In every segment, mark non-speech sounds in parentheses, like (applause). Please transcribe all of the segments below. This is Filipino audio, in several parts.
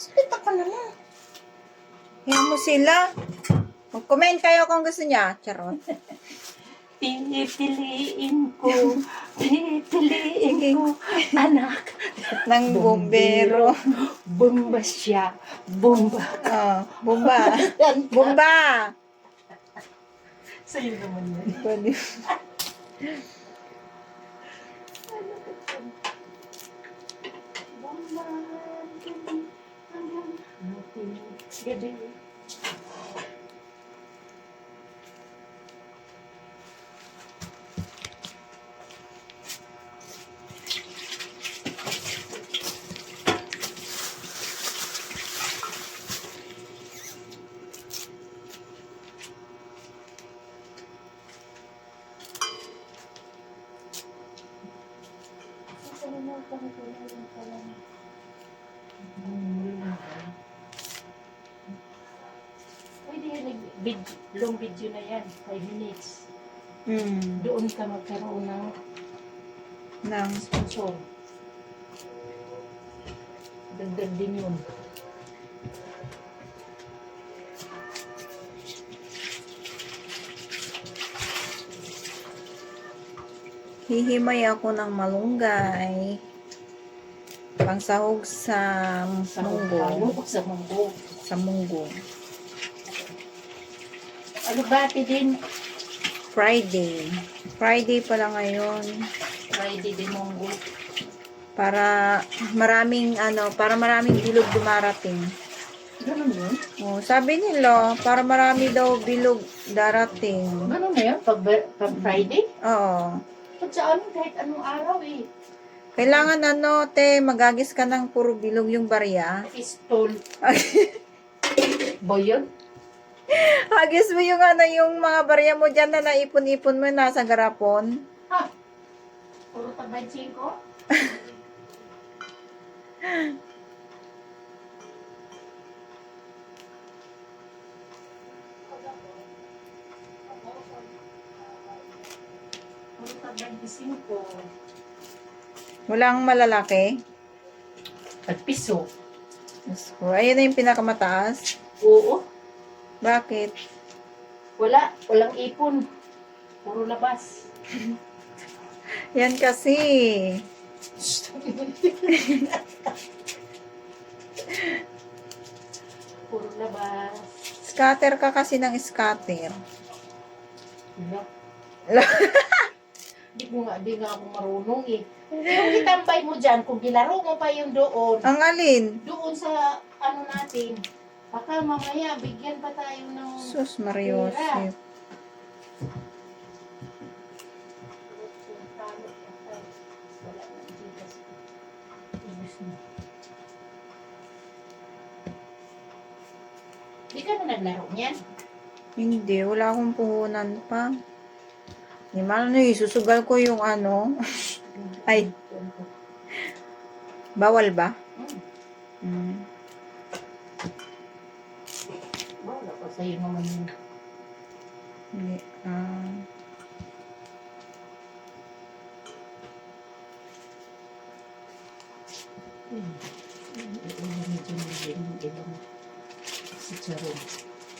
Hospital ka na lang. Yan mo sila. Mag-comment kayo kung gusto niya. Charot. (laughs) Pipiliin ko, pipiliin ko, anak. Nang bombero. Bomba siya, bomba. Oh, bomba. Bomba. Sa'yo naman yan. Pwede. Gabi. Pwede nag- long video na yan, 5 minutes. Hmm. Doon ka magkaroon ng Nang. sponsor. Dagdag din yun. Hihimay ako ng malunggay. Pangsahog sa munggo. Sa munggo. Sa munggo. Alubati din. Friday. Friday pala ngayon. Friday din munggo. Para maraming ano, para maraming bilog dumarating. Ganun yun? Oh, sabi nila, para marami daw bilog darating. Ganun na yun? Pag, pag Friday? Oo. Pag sa ano, kahit anong araw eh. Kailangan ano, te, magagis ka ng puro bilog yung barya. Pistol. Boy yun? (laughs) Hagis mo yung ano, yung mga barya mo dyan na naipon-ipon mo nasa garapon. Ha? Puro tabay ko? Puro tabay ko. Walang malalaki. At piso. So, ayun na yung pinakamataas. Oo. Bakit? Wala. Walang ipon. Puro labas. Yan kasi. Puro labas. Scatter ka kasi ng scatter. Wala. (laughs) Di ko nga, di nga ako marunong eh. Yung itambay mo dyan, kung gilaro mo pa yung doon, Ang alin? doon sa ano natin, baka mamaya bigyan pa tayo ng... Sus, Mariosip. Di ka na naglaro niyan? Hindi, wala akong puhunan pa. Di man, ano, isusugal ko yung ano. (laughs) Ay, bawal ba? Hmm. Sa'yo naman yun. Hindi. Ah. Hmm. Medyo medyo Si Charon.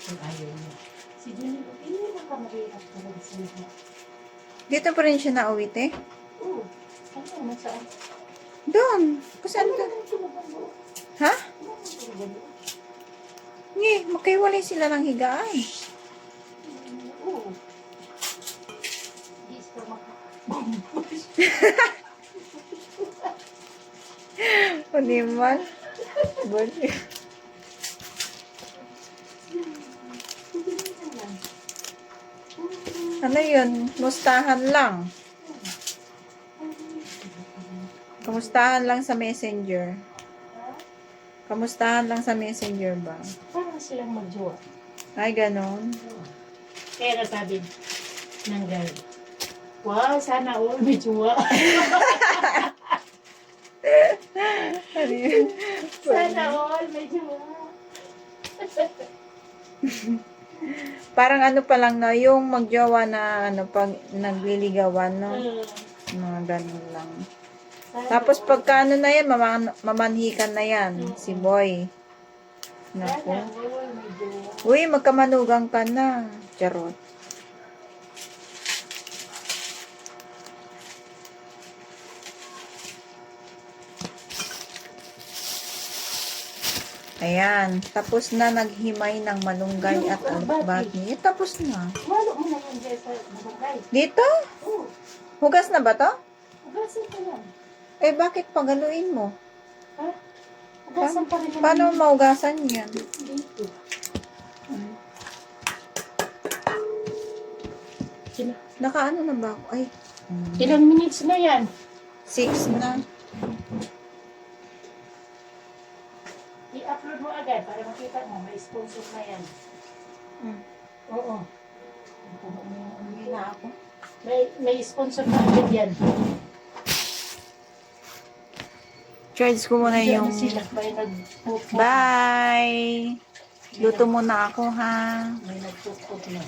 Kung ayaw niya. Si Jenny, hindi na ka mahirap talaga sa iyo. Dito pa rin siya nauwi, te? Oo. Ano, nasaan? Doon. Saan ka? Ha? Hindi, magkaiwalay sila ng higaan. Oo. O, di man. Bali. Ano yun? Mustahan lang. Kamustahan lang sa messenger. Kamustahan lang sa messenger ba? Silang magjowa. Ay, ganon. Kaya sabi ng girl, wow, sana all may jowa. (laughs) Ano yun? sana all may jowa. (laughs) Parang ano pa lang no, yung magjowa na ano, pag nagliligawan, no? Hmm. Mga ganon lang. Sana Tapos all. pagka ano na yan, maman- mamanhikan na yan, si boy. Naku. Uy, magkamanugang ka na. Charot. Ayan, tapos na naghimay ng malunggay at alubati. Eh, tapos na. Malo mo na dyan sa barangay. Dito? Oo, Hugas na ba to? ugasan pa yan. Eh, bakit pagaluin mo? Ha? Ugasan pa rin naman Paano maugasan yan? Dito. Hmm. Nakaano na ba ako? Ay, hmm. Ilang minutes na yan? six na. I-upload mo agad para makita mo. May sponsor na yan. Hmm. Oo. Hindi na ako. May, may sponsor na agad yan. Charge ko muna yung... na. Bye! Luto muna ako, ha? May nagpupot na.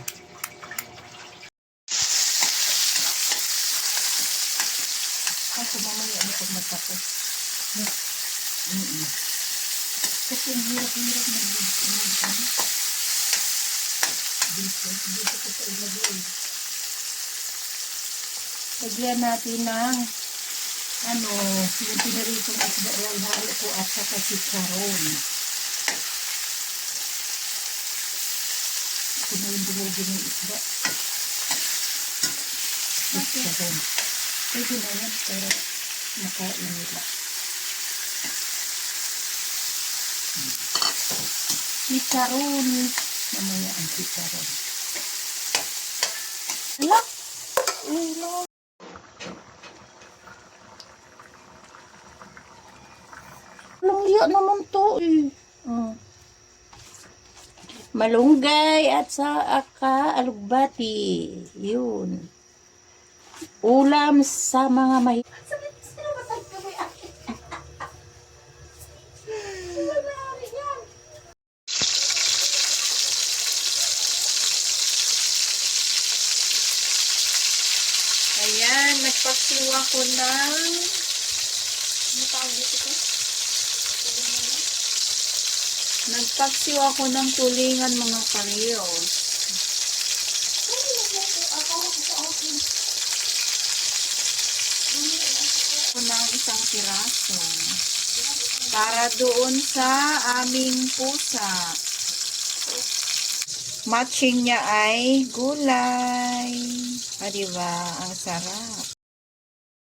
Mamaya ano pag magtapos. Mm-mm. Kasi ang hirap-hirap ano. Dito, dito ko sa ilagay. Lagyan natin ng ano, yung pinaritong isda yan, halo ko at saka chicharon. Ito na yung dumugin ng isda. Chicharon. Pwede na yan, pero nakain nila. Chicharon. Mamaya ang chicharon. Hala! Langya naman to eh. Oh. Malunggay at sa aka alugbati. Yun. Ulam sa mga may... Ayan, nagpaksiwa ko ng... Ano tawag dito ko? Nagpaksiwa ko ng tulingan mga karyos. ko ng isang piraso. Para doon sa aming pusa. Matching niya ay gulay. Ah, diba? Ang sarap.